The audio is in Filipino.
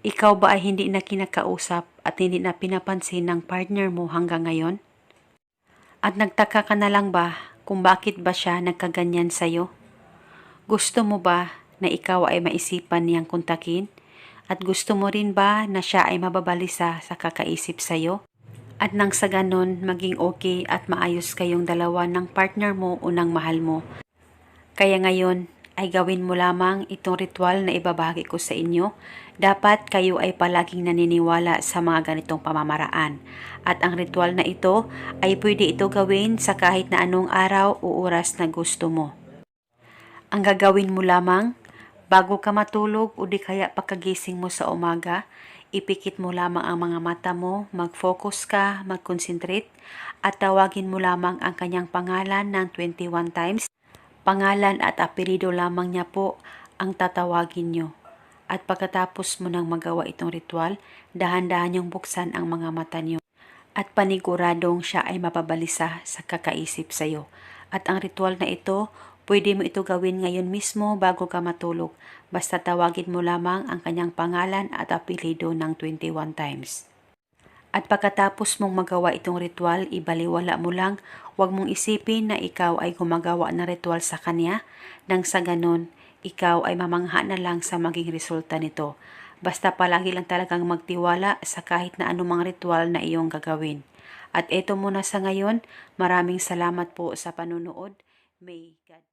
Ikaw ba ay hindi na kinakausap at hindi na pinapansin ng partner mo hanggang ngayon? At nagtaka ka na lang ba kung bakit ba siya nagkaganyan sa'yo? Gusto mo ba na ikaw ay maisipan niyang kontakin? At gusto mo rin ba na siya ay mababalisa sa kakaisip sa'yo? At nang sa ganon, maging okay at maayos kayong dalawa ng partner mo o ng mahal mo. Kaya ngayon ay gawin mo lamang itong ritual na ibabahagi ko sa inyo. Dapat kayo ay palaging naniniwala sa mga ganitong pamamaraan. At ang ritual na ito ay pwede ito gawin sa kahit na anong araw o oras na gusto mo. Ang gagawin mo lamang, bago ka matulog o di kaya pagkagising mo sa umaga, ipikit mo lamang ang mga mata mo, mag-focus ka, mag-concentrate, at tawagin mo lamang ang kanyang pangalan ng 21 times. Pangalan at apelido lamang niya po ang tatawagin nyo. At pagkatapos mo nang magawa itong ritual, dahan-dahan niyong buksan ang mga mata niyo. At paniguradong siya ay mapabalisa sa kakaisip sa iyo. At ang ritual na ito, pwede mo ito gawin ngayon mismo bago ka matulog. Basta tawagin mo lamang ang kanyang pangalan at apelido ng 21 times. At pagkatapos mong magawa itong ritual, ibaliwala mo lang, huwag mong isipin na ikaw ay gumagawa ng ritual sa kanya, nang sa ganon, ikaw ay mamangha na lang sa maging resulta nito. Basta palagi lang talagang magtiwala sa kahit na anumang ritual na iyong gagawin. At eto muna sa ngayon, maraming salamat po sa panunood. May God